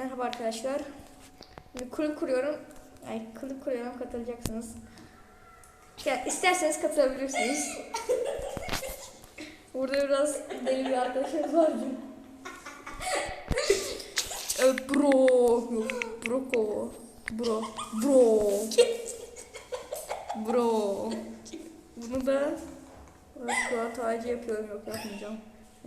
Merhaba arkadaşlar. Bir kulüp kuruyorum. Ay kulüp kuruyorum katılacaksınız. Ya, isterseniz katılabilirsiniz. Burada biraz deli bir arkadaşımız var. e, bro. Yok. Broko. Bro. Bro. Bro. Bunu da kral tacı yapıyorum. Yok yapmayacağım.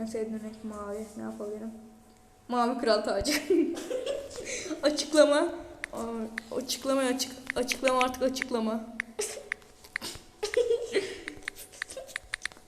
En sevdiğim renk mavi. Ne yapabilirim? Mavi kral tacı. açıklama. Aa, Açıklama açık. Açıklama artık açıklama.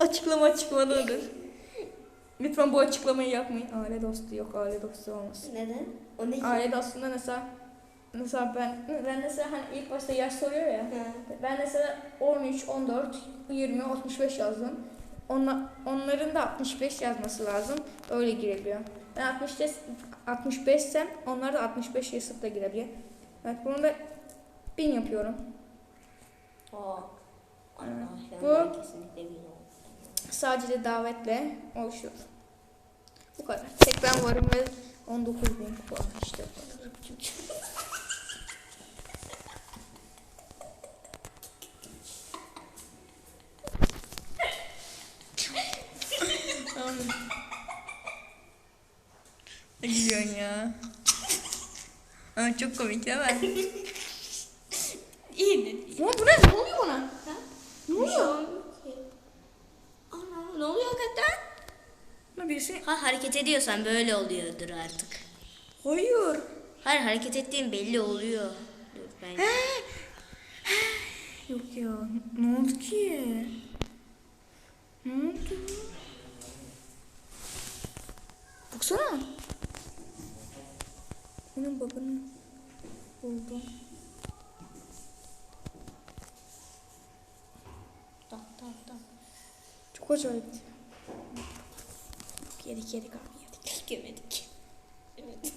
açıklama açıklamalıdır. Lütfen bu açıklamayı yapmayın. Aile dostu yok. Aile dostu olmaz. Neden? O ne ki? Aile dostunda mesela mesela ben ben mesela hani ilk başta yaş soruyor ya. Ha. Ben mesela 13, 14, 20, 65 yazdım. Onlar, onların da 65 yazması lazım. Öyle girebiliyor. Ben 65 65 sem onlar da 65 yazıp da girebiliyor. Evet bunu da 1000 yapıyorum. Aa. Bu- ben kesinlikle bilmiyorum. Sadece davetle oluşuyor. Bu kadar. Tek ben varım ve 19 bin kupa. İşte bu kadar. Ne gülüyorsun ya? Aa, çok komik değil mi? İyi dedi. Bu ne? Ne oluyor bana? Ne oluyor? Ana ne oluyor hakikaten? Ne birisi? Ha hareket ediyorsan böyle oluyordur artık. Hayır. Hayır hareket ettiğin belli oluyor. Dur ben. Yok ya. Ne oldu ki? Ne oldu? Baksana. Benim babanı buldum. Tak tak tak. Çok acayip. Yedik yedik abi yedik. Yemedik. Evet.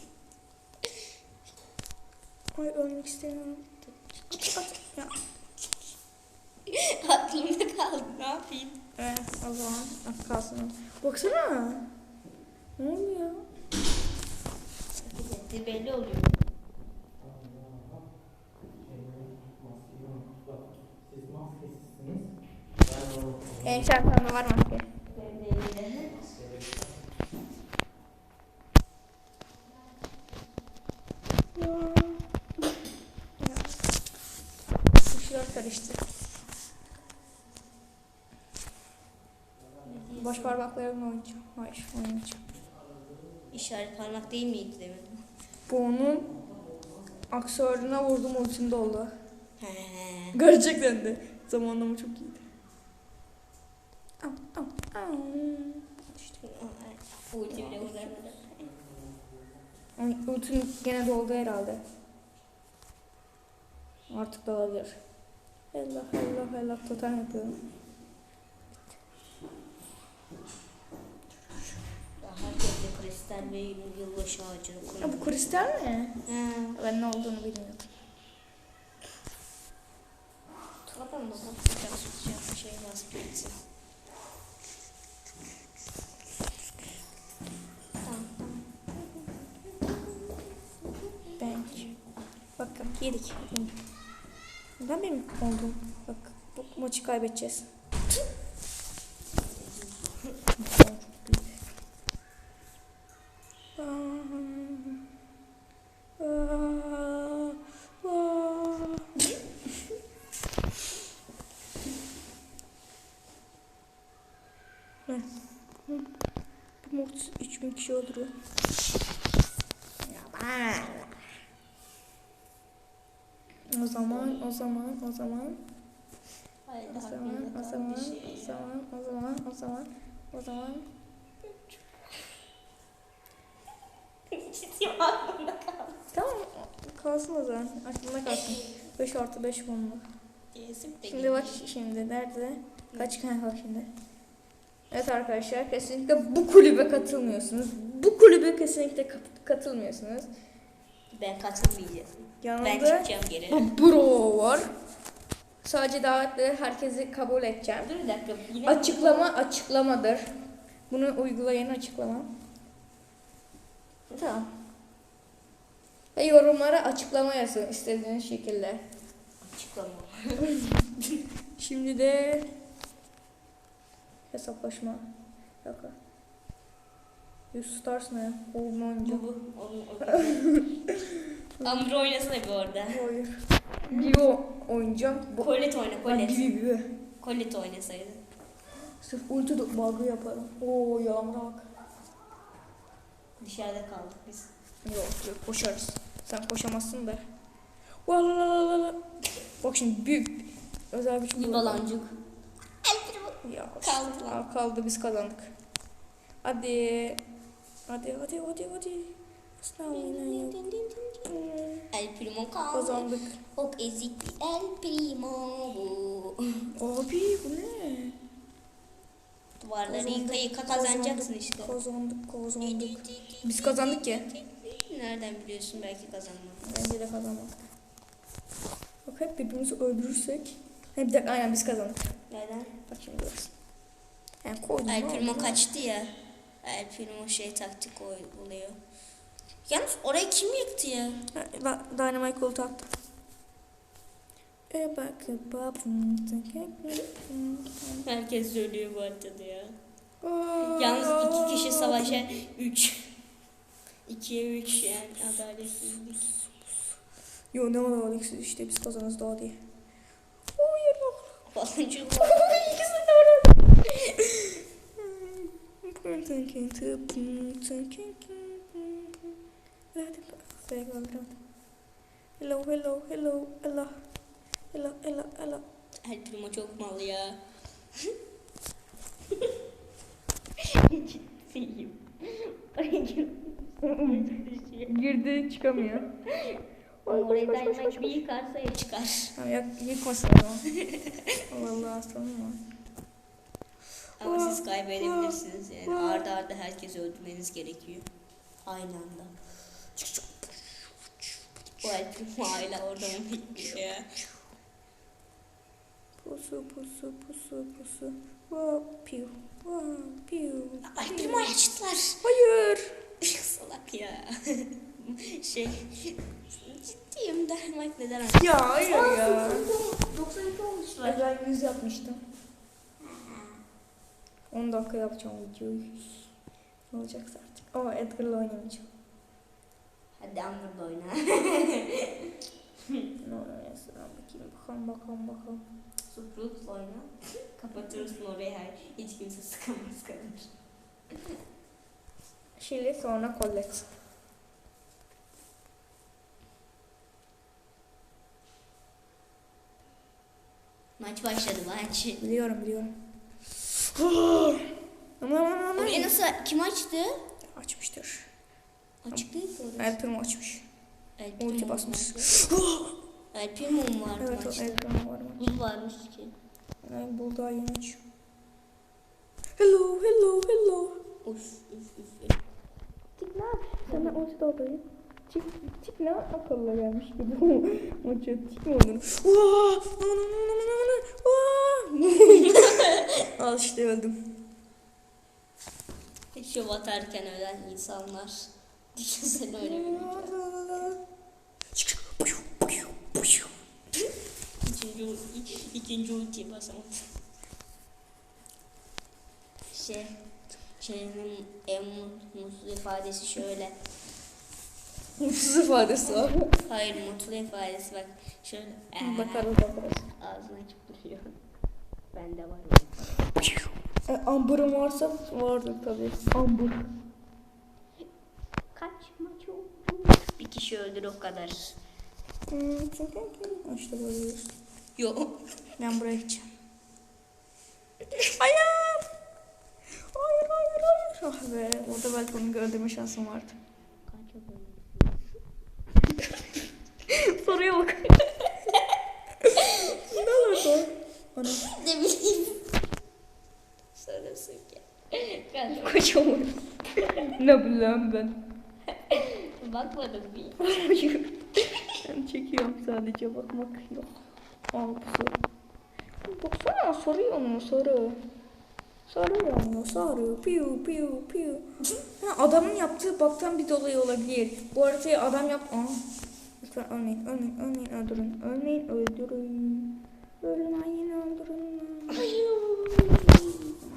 Ay ölmek istemiyorum. Ya. Aklımda kaldı ne yapayım? Evet o zaman at kalsın. Baksana. Ne oluyor? Belli oluyor. En çantamda var maske. Kuşlar karıştı. Baş parmaklarımla oynayacağım. Hayır oynayacağım. İşaret parmak değil miydi demin? Bu onun aksesuarına vurdum ultimde oldu. He. Gerçekten de. Zamanlama çok iyiydi. Am, am, am. İşte o ulti bile uzarmadı. Ay, Ultim gene doldu herhalde. Artık dolabilir. Allah Allah Allah totem yapıyorum. Daha herkes de kristal ve yılbaşı ağacını Ya kuruyor. bu kristal mi? He. Ben ne olduğunu bilmiyorum. Da bak sıcak sıcak bir şey nasip etsin. Yedik. Ben benim oldum. Bak bu maçı kaybedeceğiz. Mod 3000 kişi öldürüyor. O zaman, o zaman, o zaman, Hayır o zaman, o zaman, o zaman, o zaman, o zaman, o zaman. Ciddi aklımda kaldı. Tamam, kalsın o zaman. Aklımda kalsın. 5 artı 5 bununla. Diyesim de Şimdi bak şimdi nerede? Kaç tane var şimdi? Evet arkadaşlar kesinlikle bu kulübe katılmıyorsunuz. Bu kulübe kesinlikle kat- katılmıyorsunuz. Ben katılmayacağım. Ben Yanında çıkacağım geri. bu bro var. Sadece davetleri herkesi kabul edeceğim. Dur bir dakika. Yine Açıklama açıklamadır. Bunu uygulayın açıklama. Tamam. Ve yorumlara açıklama yazın istediğiniz şekilde. Açıklama. Şimdi de hesaplaşma. Yok. Yüz stars ne? Oyuncu. Bu bu. Onu, onu. Amber oynasana bir orada. Hayır. Bio oynayacağım. Bu Colette oyna Colette. gibi gibi. Colette oynasaydı. Sırf ulti de bug'ı yaparım. Oo yağmura bak. Dışarıda kaldık biz. Yok yok koşarız. Sen koşamazsın da. Valalala. Bak şimdi büyük özel bir Bir baloncuk. Ya Kaldı kaldı biz kazandık. Hadi. Hadi hadi hadi hadi. Asla. El Primo kaldı. Kazandık. Çok ezik bir El Primo bu. Abi bu ne? Duvarları yıka yıka kazanacaksın işte. Kazandık kazandık. Biz kazandık ya. Nereden biliyorsun belki kazanmadın. Bence de kazanmadık. Bak hep birbirimizi öldürürsek. Hep bir dakika aynen biz kazandık. Neden? Bak şimdi görürsün. Yani koydum. El Primo kaçtı ya. El Primo şey taktik oluyor. Yalnız orayı kim yıktı ya? Bak Dynamite koltuğu attı. E bak babam. Herkes söylüyor bu haritada ya. Yalnız iki kişi savaşa üç. İkiye üç yani adaletsizlik. Yo ne Alexis işte biz kazanırız daha diye. Hayır yok. Baloncuk. İkisi de Hello, hello, hello, hello, hello, hello, hello. El Primo çok mal ya. Ciddiyim. Girdi çıkamıyor. Orayı dayanmak bir yıkarsa ya çıkar. Tamam ya yıkmasın o zaman. Allah Allah aslanım var. Ama siz kaybedebilirsiniz yani. Arda arda herkesi öldürmeniz gerekiyor. Aynı anda. O El Primo hala orada mı bekliyor ya? Pusu pusu pusu pusu. Wow, piu. Wow, piu. Primo'yu açtılar. Hayır. Salak ya. şey ciddiyim dermek neden açtı? Ya hayır ya. 92 olmuşlar. Özel yüz yapmıştım. 10 dakika yapacağım videoyu. Ne olacaksa artık. Ama Edgar'la oynamayacağım. Hadi Amber'da oyna. Ne oynayasın bakayım bakalım bakalım bakalım. Suprut oyna. Kapatırsın orayı her. Hiç kimse sıkamaz kalır. Şili sonra Colette. Maç başladı maç. Biliyorum biliyorum. Aman aman aman. Orayı nasıl kim açtı? Açmıştır. Açık değil ki orası. El Primo açmış. El Ulti Primo basmış. vardı. El Primo mu vardı Evet o maçta? El Primo var mı? Buz varmış ki. Yani bu daha yeni açıyor. Hello hello hello. Uf uf. Tik ne yap? Sana ulti doldurayım. Tik, tik ne akıllı gelmiş gibi. Maça tik mi olur? Al işte öldüm. Şov atarken ölen insanlar. Düşünsene öyle. İkinci, ikinci ultiyi basamadım. Şey, şeyin en mutlu ifadesi şöyle. Mutsuz ifadesi abi. Hayır mutlu ifadesi bak şöyle. Ee, Bakarız bakarız. Ağzını açıp duruyor. Bende var E, öyle. amber'ım varsa vardır tabii. Amber. Kaç maç oldu? Bir kişi öldür o kadar. Hmm, çünkü işte böyle. Yok. Ben buraya gideceğim. Hayır. Hayır hayır hayır. Ah be orada belki onu öldürme şansım vardı. Soruya bak. ne olurdu? Ana. Ne bileyim. Sarısın ki. Kaç Kocaman. ne bileyim ben. Bakmadım bir. Hayır. Ben çekiyorum sadece bakmak yok. Al bu soru. Baksana soruyor onu soru. Sarıyor mu? Sarıyor. Piu piu piu. ha, adamın yaptığı baktan bir dolayı olabilir. Bu haritayı adam yap... Aa. Lütfen ölmeyin, ölmeyin, ölmeyin, öldürün. Ölmeyin, öldürün. Ölmeyin, öldürün.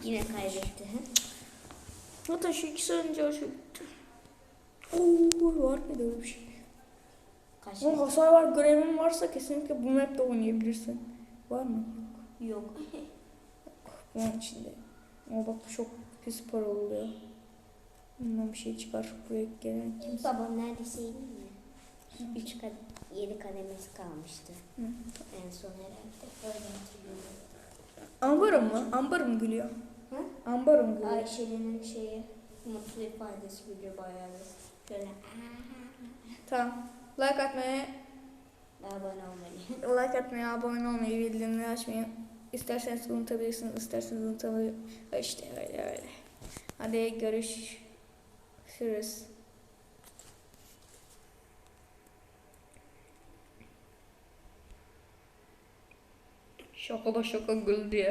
Yine kaybetti. Hatta şu ikisi önce şu... Oo, var mıydı öyle bir şey? Kaç Ama hasar var, görevin varsa kesinlikle bu map'te oynayabilirsin. Var mı? Yok. Bunun içinde. Ama bak bu çok pis para oluyor. Bundan bir şey çıkar. Buraya gelen kimse. Baba neredeyse yedin mi? Üç kad yedi kademesi kalmıştı. Hı. En son herhalde. Öyle hatırlıyorum. Ambarım mı? Ambarım gülüyor. Hı? Ambarım gülüyor. Ayşe'nin şeyi mutlu ifadesi gülüyor bayağı bir. Şöyle Tamam. Like atmayı, abone olmayı. like atmayı, abone olmayı, bildirimleri açmayı. İsterseniz unutabilirsiniz, isterseniz unutamayı. İşte öyle öyle. Hadi görüşürüz. Şaka da şaka gül diye.